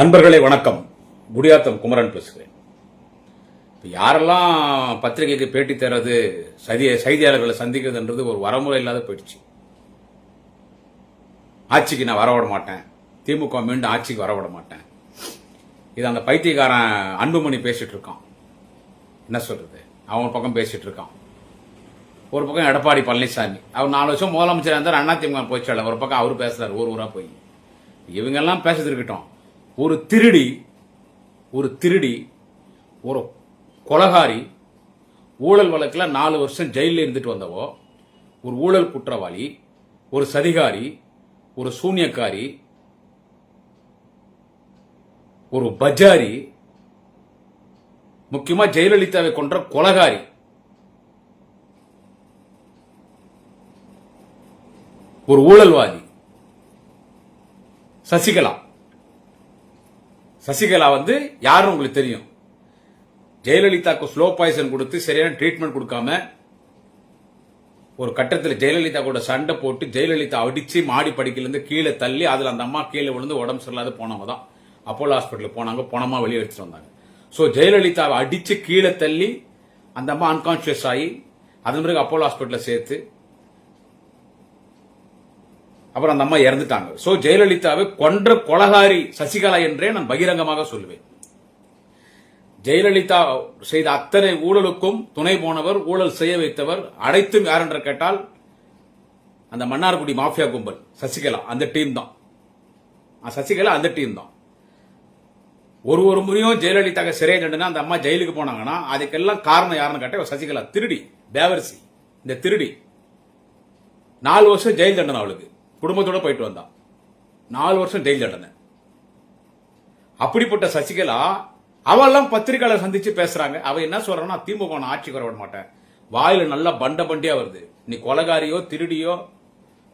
நண்பர்களே வணக்கம். குடியாத்தம் குமரன் பேசுகிறேன். இப்போ யாரெல்லாம் பத்திரிகைக்கு பேட்டி தர்றது சதி செய்தியாளர்களை சந்திக்கிறதுன்றது ஒரு வரமுறை இல்லாத போயிடுச்சு. ஆட்சிக்கு நான் வரவிட மாட்டேன். திமுக மீண்டும் ஆட்சிக்கு வரவிட மாட்டேன். இது அந்த பைத்தியக்காரன் அன்புமணி பேசிட்டு இருக்கான் என்ன சொல்றது? அவன் பக்கம் பேசிட்டு இருக்கான் ஒரு பக்கம் எடப்பாடி பழனிசாமி. அவர் நாலு வருஷம் முதலமைச்சர் இருந்தார் அண்ணா திமுக போச்சு ஒரு பக்கம் அவர் பேசுறாரு ஊர் ஊரா போய். இவங்கெல்லாம் பேசுறது இருக்கட்டும். ஒரு திருடி ஒரு திருடி ஒரு கொலகாரி ஊழல் வழக்கில் நாலு வருஷம் ஜெயிலில் இருந்துட்டு வந்தவோ ஒரு ஊழல் குற்றவாளி ஒரு சதிகாரி ஒரு சூன்யக்காரி ஒரு பஜாரி முக்கியமாக ஜெயலலிதாவை கொன்ற கொலகாரி. ஒரு ஊழல்வாதி. சசிகலா. சசிகலா வந்து யாருன்னு உங்களுக்கு தெரியும்? ஜெயலலிதாவுக்கு ஸ்லோ பாய்சன் கொடுத்து சரியான ட்ரீட்மெண்ட் கொடுக்காம ஒரு கட்டத்தில் ஜெயலலிதா கூட சண்டை போட்டு ஜெயலலிதா அடிச்சு மாடி படிக்கலேருந்து கீழே தள்ளி அதில் அந்த அம்மா கீழே விழுந்து உடம்பு சரியில்லாத போனவங்க தான். அப்போலோ ஹாஸ்பிட்டலுக்கு போனாங்க போனமா வெளியே எடுத்துட்டு வந்தாங்க. ஸோ ஜெயலலிதாவை அடித்து கீழே தள்ளி அந்த அம்மா அன்கான்ஷியஸ் ஆகி அதன் பிறகு அப்போலோ ஹாஸ்பிட்டலில் சேர்த்து அப்புறம் அந்த அம்மா இறந்துட்டாங்க. சோ ஜெயலலிதாவை கொன்ற கொலகாரி சசிகலா என்றே நான் பகிரங்கமாக சொல்லுவேன். ஜெயலலிதா செய்த அத்தனை ஊழலுக்கும் துணை போனவர் ஊழல் செய்ய வைத்தவர் அனைத்தும் யார் என்று கேட்டால் அந்த மன்னார்குடி மாஃபியா கும்பல் சசிகலா அந்த டீம் தான். சசிகலா அந்த டீம் தான். ஒரு ஒரு முறையும் ஜெயலலிதா சிறை தண்டுனா அந்த அம்மா ஜெயிலுக்கு போனாங்கன்னா அதுக்கெல்லாம் காரணம் யாருன்னு கேட்டால் சசிகலா திருடி பேவரிசி இந்த திருடி. நாலு வருஷம் ஜெயில் தண்டனை அவளுக்கு. குடும்பத்தோட போயிட்டு வந்தான் நாலு வருஷம் ஜெயில் தண்டனை அப்படிப்பட்ட சசிகலா அவெல்லாம் பத்திரிகையாளர் சந்திச்சு பேசுறாங்க. அவ என்ன சொல்றான்னா திமுக நான் ஆட்சிக்கு வர விட மாட்டேன். வாயில நல்லா பண்ட பண்டியா வருது. நீ கொலகாரியோ திருடியோ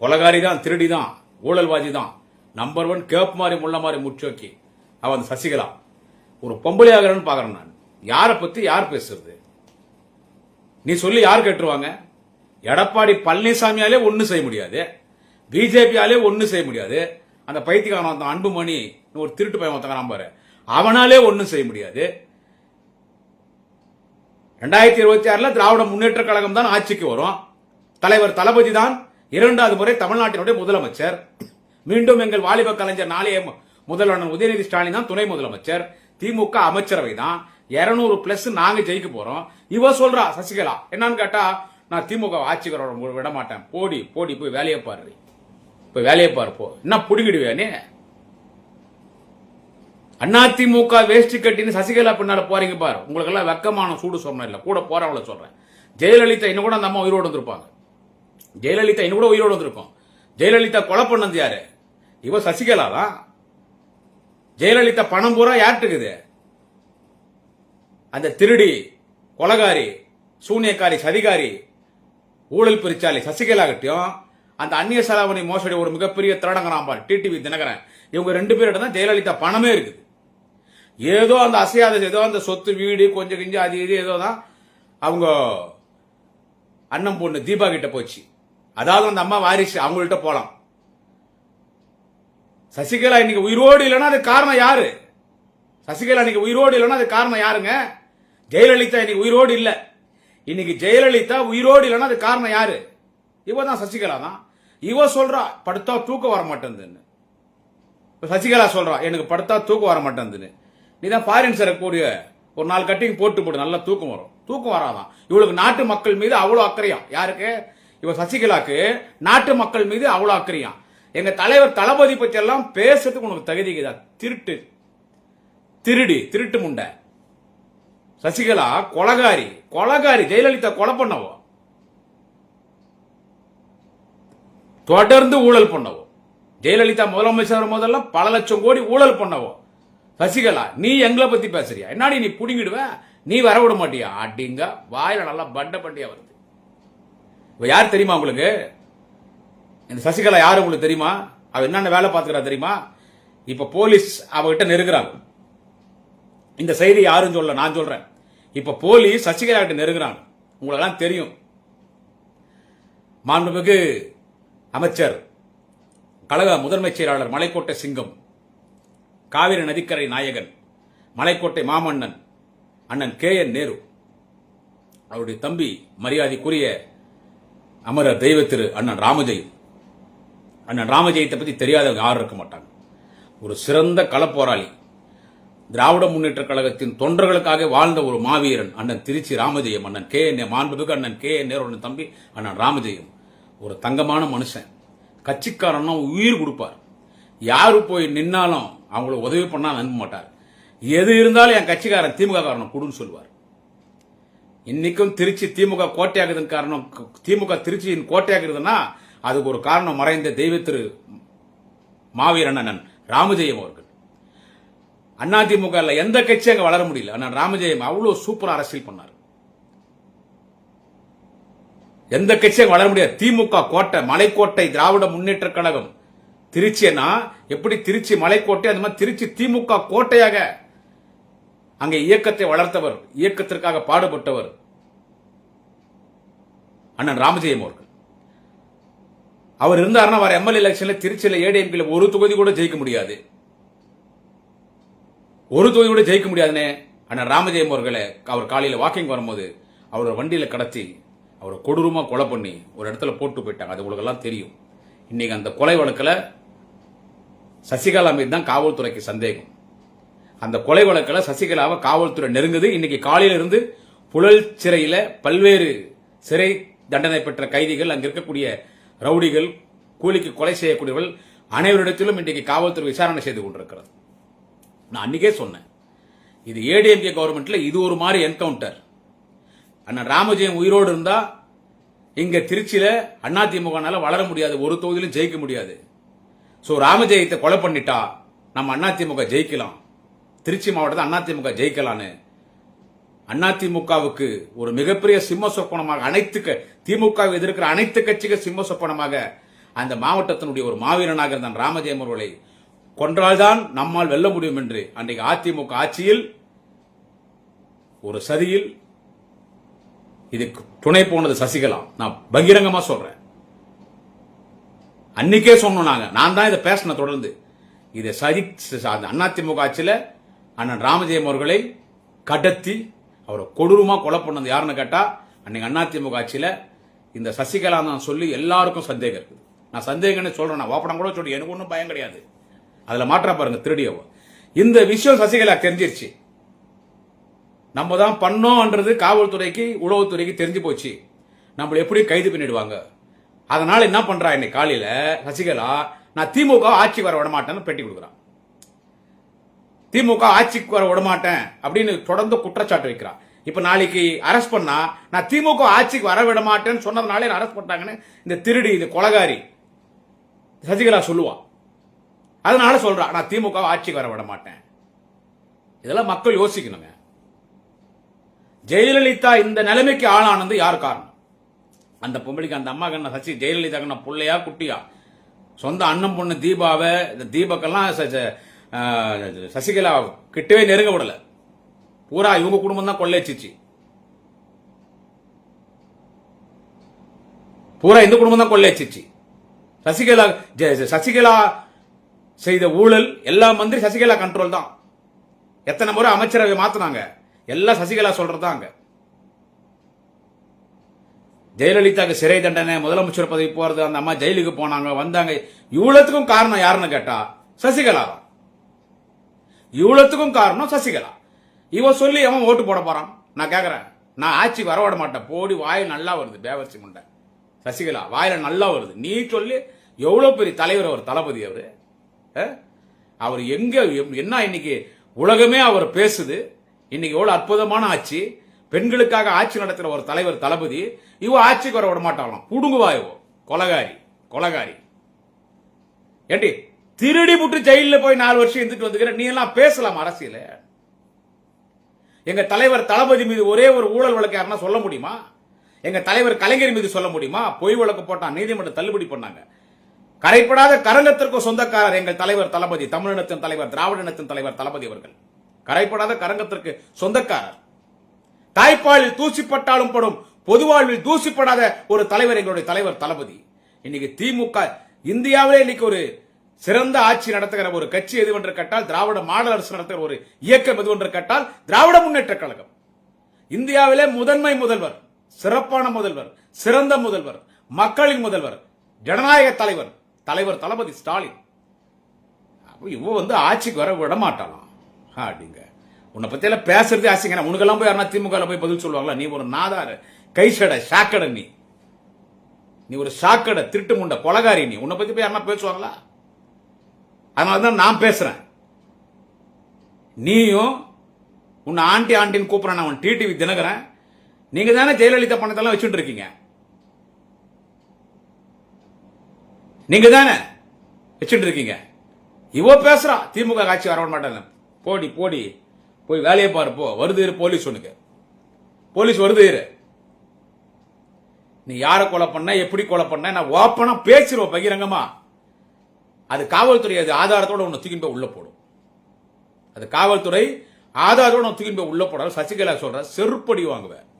கொலகாரி தான் திருடி தான் ஊழல்வாதி தான். நம்பர் ஒன் கேப் மாதிரி முள்ள மாதிரி முச்சோக்கி அவன் அந்த சசிகலா. ஒரு பொம்பளை ஆகிறன்னு பாக்குறேன் நான். யாரை பத்தி யார் பேசுறது? நீ சொல்லி யார் கேட்டுருவாங்க? எடப்பாடி பழனிசாமியாலே ஒன்னும் செய்ய முடியாது. பிஜேபியாலே ஒன்றும் செய்ய முடியாது. அந்த பைத்தியக்காரன் ஒருத்தன் அன்புமணி ஒரு திருட்டு பையன் ஒருத்தங்கிறான் பாரு. அவனாலே ஒன்றும் செய்ய முடியாது. ரெண்டாயிரத்தி இருபத்தி ஆறுல திராவிட முன்னேற்ற கழகம் தான் ஆட்சிக்கு வரும். தலைவர் தளபதி தான் இரண்டாவது முறை தமிழ்நாட்டினுடைய முதலமைச்சர். மீண்டும் எங்கள் வாலிப கலைஞர் நாளைய மு- முதல்வர் உதயநிதி ஸ்டாலின் தான் துணை முதலமைச்சர். திமுக அமைச்சரவை தான். இருநூறு பிளஸ் நாங்க ஜெயிக்க போறோம். இவ சொல்றா சசிகலா என்னன்னு கேட்டா நான் திமுக ஆட்சிக்கு விட மாட்டேன். போடி போடி போய் வேலையை பாரு. இப்போ வேலையை பார்ப்போம். என்ன புடுங்கிடுவேனே? அதிமுக வேஷ்டி கட்டின்னு சசிகலா பின்னால போறீங்க பாரு. உங்களுக்கு எல்லாம் வெக்கமான சூடு சொன்ன இல்லை. கூட போறவங்கள சொல்றேன். ஜெயலலிதா இன்னும் கூட அந்த அம்மா உயிரோடு வந்திருப்பாங்க. ஜெயலலிதா இன்னும் கூட உயிரோடு வந்திருக்கும். ஜெயலலிதா கொலை பண்ணது யாரு? இவ சசிகலா தான் ஜெயலலிதா பணம் பூரா யார்ட்டுக்குது அந்த திருடி கொலகாரி சூனியக்காரி சதிகாரி ஊழல் பிரிச்சாலி சசிகலா கிட்டையும் அந்த அந்நிய செலாவணி மோசடி ஒரு மிகப்பெரிய திருடங்கிறான் பாரு. டிடிவி தினகரன். இவங்க ரெண்டு பேர்கிட்ட தான் ஜெயலலிதா பணமே இருக்குது. ஏதோ அந்த அசையாத ஏதோ அந்த சொத்து வீடு கொஞ்சம் கிஞ்சம் அது இது ஏதோ தான் அவங்க அண்ணன் பொண்ணு தீபா கிட்ட போச்சு. அதாவது அந்த அம்மா வாரிசு அவங்கள்ட்ட போலாம். சசிகலா இன்னைக்கு உயிரோடு இல்லைன்னா அது காரணம் யாரு? சசிகலா இன்னைக்கு உயிரோடு இல்லைன்னா அது காரணம் யாருங்க? ஜெயலலிதா இன்னைக்கு உயிரோடு இல்லை. இன்னைக்கு ஜெயலலிதா உயிரோடு இல்லைன்னா அது காரணம் யாரு? இவ தான் சசிகலா தான். இவ சொல்றா படுத்தா தூக்கம் வர மாட்டேங்குதுன்னு சசிகலா சொல்றா எனக்கு படுத்தா தூக்கம் வர மாட்டேங்குதுன்னு நீ தான் ஃபாரின் கூடிய ஒரு நாலு கட்டிங் போட்டு போடு நல்லா தூக்கம் வரும். தூக்கம் வராதான். இவளுக்கு நாட்டு மக்கள் மீது அவ்வளோ அக்கறையாம் யாருக்கு? இவ சசிகலாக்கு நாட்டு மக்கள் மீது அவ்வளோ அக்கறையாம் எங்க தலைவர் தளபதி பற்றி எல்லாம் பேசுறதுக்கு உனக்கு தகுதிக்குதா திருட்டு. திருடி திருட்டு முண்டை. சசிகலா கொலகாரி கொலகாரி ஜெயலலிதா கொலை பண்ணவோ? தொடர்ந்து ஊழல் பண்ணவோ ஜெயலலிதா முதலமைச்சர் முதல்ல பல லட்சம் கோடி ஊழல் பண்ணவோ சசிகலா நீ எங்களை பத்தி பேசுறியா? என்னாடி நீ புடுங்கிடுவ? நீ வர விட மாட்டியா? அப்படிங்க வாயில நல்லா பண்ட பண்டியா வருது. இப்ப யார் தெரியுமா உங்களுக்கு? இந்த சசிகலா யாரு உங்களுக்கு தெரியுமா? அவ என்னென்ன வேலை பார்த்துக்கிறா தெரியுமா? இப்ப போலீஸ் அவகிட்ட நெருங்குறாங்க. இந்த செய்தி யாரும் சொல்ல நான் சொல்றேன். இப்ப போலீஸ் சசிகலா கிட்ட நெருங்குறாங்க. உங்களுக்கெல்லாம் தெரியும். மாண்புமிகு அமைச்சர் கழக முதன்மைச் செயலாளர் மலைக்கோட்டை சிங்கம் காவிரி நதிக்கரை நாயகன் மலைக்கோட்டை மாமன்னன் அண்ணன் கே என் நேரு. அவருடைய தம்பி மரியாதைக்குரிய அமரர் தெய்வ திரு அண்ணன் ராமஜெயம் அண்ணன் ராமஜெயத்தை பற்றி தெரியாதவங்க யாரும் இருக்க மாட்டாங்க. ஒரு சிறந்த களப்போராளி. திராவிட முன்னேற்ற கழகத்தின் தொண்டர்களுக்காக வாழ்ந்த ஒரு மாவீரன் அண்ணன் திருச்சி ராமஜெயம் அண்ணன் கே என் மாண்புமிகு அண்ணன் கே என் நேரு அண்ணன் தம்பி அண்ணன் ராமஜெயம். ஒரு தங்கமான மனுஷன். கட்சிக்காரன்னா உயிர் கொடுப்பார். யாரு போய் நின்னாலும் அவங்கள உதவி பண்ணா நம்ப மாட்டார். எது இருந்தாலும் என் கட்சிக்காரன் திமுக காரணம் கொடுன்னு சொல்லுவார். இன்னைக்கும் திருச்சி திமுக கோட்டையாகுதுன்னு காரணம் திமுக திருச்சியின் கோட்டையாகிறதுனா அதுக்கு ஒரு காரணம் மறைந்த தெய்வ திரு அண்ணன் ராமஜெயம் அவர்கள். அண்ணா திமுக எந்த கட்சியும் அங்கே வளர முடியல. ஆனால் ராமஜெயம் அவ்வளோ சூப்பராக அரசியல் பண்ணார். எந்த கட்சியும் வளர முடியாது. திமுக கோட்டை மலைக்கோட்டை திராவிட முன்னேற்ற கழகம். திருச்சினா எப்படி திருச்சி மலைக்கோட்டை அந்த மாதிரி திருச்சி திமுக கோட்டையாக அங்கே இயக்கத்தை வளர்த்தவர் இயக்கத்திற்காக பாடுபட்டவர் அண்ணன் ராமஜெயம் அவர்கள். அவர் இருந்தார்னா அவர் எம்எல்ஏ எலெக்ஷன்ல திருச்சியில் ஏடிஎம்கில ஒரு தொகுதி கூட ஜெயிக்க முடியாது. ஒரு தொகுதி கூட ஜெயிக்க முடியாதுன்னு அண்ணன் ராமஜெயம் அவர்களை அவர் காலையில் வாக்கிங் வரும்போது அவர் வண்டியில் கடத்தி அவரை கொடூரமாக கொலை பண்ணி ஒரு இடத்துல போட்டு போயிட்டாங்க. அது உங்களுக்கெல்லாம் தெரியும். இன்றைக்கி அந்த கொலை வழக்கில் சசிகலா மீது தான் காவல்துறைக்கு சந்தேகம். அந்த கொலை வழக்கில் சசிகலாவை காவல்துறை நெருங்குது. இன்னைக்கு காலையிலிருந்து புழல் சிறையில் பல்வேறு சிறை தண்டனை பெற்ற கைதிகள் அங்கே இருக்கக்கூடிய ரவுடிகள் கூலிக்கு கொலை செய்யக்கூடியவர்கள் அனைவரிடத்திலும் இன்றைக்கு காவல்துறை விசாரணை செய்து கொண்டிருக்கிறது. நான் அன்றைக்கே சொன்னேன். இது ஏடிஎம்கே கவர்மெண்ட்டில் இது ஒரு மாதிரி என்கவுண்டர் அண்ணன் ராமஜெயம் உயிரோடு இருந்தா இங்க திருச்சியில அதிமுகனால வளர முடியாது. ஒரு தொகுதியிலும் ஜெயிக்க முடியாது. ஸோ ராமஜெயத்தை கொலை பண்ணிட்டா நம்ம அதிமுக ஜெயிக்கலாம். திருச்சி மாவட்டத்தில் அதிமுக ஜெயிக்கலான்னு. அதிமுகவுக்கு ஒரு மிகப்பெரிய சிம்ம சொப்பனமாக அனைத்து திமுக திமுகவை எதிர்க்கிற அனைத்து கட்சிகள் சிம்ம சொப்பனமாக அந்த மாவட்டத்தினுடைய ஒரு மாவீரனாக இருந்தான் ராமஜெயம் அவர்களை கொன்றால்தான் நம்மால் வெல்ல முடியும் என்று அன்றைக்கு அதிமுக ஆட்சியில் ஒரு சதியில் இதுக்கு துணை போனது சசிகலா. நான் பகிரங்கமா சொல்றேன். அன்னைக்கே சொன்னோம் நாங்க. நான் தான் இதை பேசின தொடர்ந்து. இதை சதி அந்த அதிமுக ஆட்சியில் அண்ணன் ராமஜெயம் அவர்களை கடத்தி அவரை கொடூரமா கொலை பண்ணது யாருன்னு கேட்டா அன்னைக்கு அதிமுக ஆட்சியில் இந்த சசிகலா தான் சொல்லி எல்லாருக்கும் சந்தேகம் இருக்குது. நான் சந்தேகம்னு சொல்றேன். நான் ஓப்பனம் கூட சொல்லி எனக்கு ஒன்றும் பயம் கிடையாது. அதில் மாற்றா பாருங்க திருடியவோ. இந்த விஷயம் சசிகலா தெரிஞ்சிருச்சு. நம்ம தான் பண்ணோம்ன்றது காவல்துறைக்கு உளவுத்துறைக்கு தெரிஞ்சு போச்சு. நம்மளை எப்படி கைது பண்ணிடுவாங்க? அதனால என்ன பண்றா இன்னைக்கு காலையில? சசிகலா நான் திமுக ஆட்சிக்கு வர விட மாட்டேன்னு பேட்டி கொடுக்குறான். திமுக ஆட்சிக்கு வர விட மாட்டேன் அப்படின்னு தொடர்ந்து குற்றச்சாட்டு வைக்கிறான். இப்ப நாளைக்கு அரெஸ்ட் பண்ணா நான் திமுக ஆட்சிக்கு வர விட மாட்டேன்னு சொன்னதுனால அரெஸ்ட் பண்ணாங்கன்னு இந்த திருடி இந்த கொலகாரி சசிகலா சொல்லுவா. அதனால சொல்றான் நான் திமுக ஆட்சிக்கு வர விட மாட்டேன் இதெல்லாம் மக்கள் யோசிக்கணுங்க. ஜெயலலிதா இந்த நிலைமைக்கு ஆளானது யார் காரணம்? அந்த பொம்பளைக்கு அந்த அம்மா கண்ண சச்சி ஜெயலலிதா கண்ண புள்ளையா குட்டியா? சொந்த அண்ணன் பொண்ணு தீபாவை இந்த தீபக்கெல்லாம் ச- சசிகலா கிட்டவே நெருங்க விடல. பூரா இவங்க குடும்பம் தான் கொள்ளையச்சிச்சு பூரா இந்த குடும்பம் தான் கொள்ளையச்சிச்சு சசிகலா ஜெ- சசிகலா செய்த ஊழல் எல்லா மந்திரி சசிகலா கண்ட்ரோல் தான். எத்தனை முறை அமைச்சரவை மாத்தினாங்க. எல்லாம் சசிகலா சொல்றதுதாங்க ஜெயலலிதாக்கு சிறை தண்டனை முதலமைச்சர் பதவி போறது அந்த அம்மா ஜெயிலுக்கு போனாங்க வந்தாங்க. இவ்வளவுக்கும் காரணம் யாருன்னு கேட்டா சசிகலா தான். இவ்வளவுக்கும் காரணம் சசிகலா. இவ சொல்லி அவன் ஓட்டு போட போறான்? நான் கேக்குறேன். நான் ஆட்சி வரவிட மாட்டேன். போடி வாயில் நல்லா வருது பேவர்ச்சி முண்டை. சசிகலா வாயில நல்லா வருது. நீ சொல்லி எவ்வளவு பெரிய தலைவர் அவர் தளபதி அவரு? அவர் எங்க எம்- என்ன இன்னைக்கு உலகமே அவர் பேசுது? இன்னைக்கு எவ்வளவு அற்புதமான ஆட்சி. பெண்களுக்காக ஆட்சி நடத்துற ஒரு தலைவர் தளபதி இவ ஆட்சிக்கு வர விட மாட்டாங்களாம் புடுங்குவா இவோ. கொலகாரி கொலகாரி. ஏண்டி திருடி புட்டு ஜெயில போய் நாலு வருஷம் இருந்துட்டு வந்துக்கிற நீ எல்லாம் பேசலாம் அரசியல. எங்க தலைவர் தளபதி மீது ஒரே ஒரு ஊழல் வழக்கு யாருன்னா சொல்ல முடியுமா? எங்க தலைவர் கலைஞர் மீது சொல்ல முடியுமா? பொய் வழக்கு போட்டான் நீதிமன்றம் தள்ளுபடி பண்ணாங்க. கரைப்படாத கரங்கத்திற்கு சொந்தக்காரர் எங்கள் தலைவர் தளபதி. தமிழினத்தின் தலைவர் திராவிட இனத்தின் தலைவர் தளபதி அவர்கள். கரைப்படாத கரங்கத்திற்கு சொந்தக்காரர். தாய்ப்பாலில் தூசிப்பட்டாலும் படும் பொதுவாழ்வில் தூசிப்படாத ஒரு தலைவர் எங்களுடைய தலைவர் தளபதி. இன்னைக்கு திமுக இந்தியாவிலே இன்னைக்கு ஒரு சிறந்த ஆட்சி நடத்துகிற ஒரு கட்சி எதுவென்று கேட்டால் திராவிட மாடல் அரசு நடத்துகிற ஒரு இயக்கம் ஒன்று கேட்டால் திராவிட முன்னேற்ற கழகம். இந்தியாவிலே முதன்மை முதல்வர் சிறப்பான முதல்வர் சிறந்த முதல்வர் மக்களின் முதல்வர் ஜனநாயக தலைவர் தலைவர் தளபதி ஸ்டாலின். இவ வந்து ஆட்சிக்கு வர விட மாட்டாளாம். அப்படிங்க உன்னை பற்றியெல்லாம் பேசுறதே ஆசைங்க உனக்கெல்லாம் போய் யாருன்னா திமுகவில் போய் பதில் சொல்லுவாங்களா? நீ ஒரு நாதார கைசடை ஷாக்கடை நீ. நீ ஒரு ஷாக்கடை திருட்டு முண்ட கொலகாரி நீ. உன்னை பற்றி போய் யாருன்னா பேசுவாங்களா? அதனால தான் நான் பேசுகிறேன் நீயும் உன்னை ஆண்டி ஆண்டின்னு கூப்பிடுறேன். அவன் டிடிவி தினகரன். நீங்கள் தானே ஜெயலலிதா பணத்தெல்லாம் வச்சுட்டு இருக்கீங்க. நீங்க தானே வச்சுட்டு இருக்கீங்க. இவ பேசுறா. திமுக ஆட்சி வரவன் மாட்டேன் போடி போடி. போய் வேலையை பாரு போ. வருது இரு போலீஸ் உனக்கு போலீஸ் வருது இரு. நீ யாரை கொலை பண்ண எப்படி கொலை பண்ண நான் ஓப்பனா பேசிடுவோம் பகிரங்கமா. அது காவல்துறை அது ஆதாரத்தோட உன்னை தூக்கிட்டு போய் உள்ள போடும். அது காவல்துறை ஆதாரத்தோட உன்னை போய் உள்ள போடாது. சசிகலா சொல்ற செருப்படி வாங்குவேன்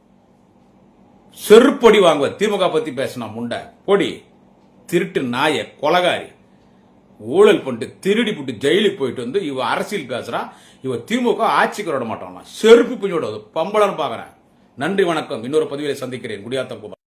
செருப்படி வாங்குவேன் திமுக பத்தி பேசினா முண்டை. பொடி. திருட்டு நாய கொலகாரி. ஊழல் பண்ணிட்டு திருடி போட்டு ஜெயிலுக்கு போயிட்டு வந்து இவ அரசியல் பேசுறா. இவ திமுக ஆட்சிக்கு விட மாட்டான்? செருப்பு பிஞ்சோட பம்பளன்னு பாக்குறேன். நன்றி வணக்கம். இன்னொரு பதிவிலை சந்திக்கிறேன். குடியாத்தம் குமார்.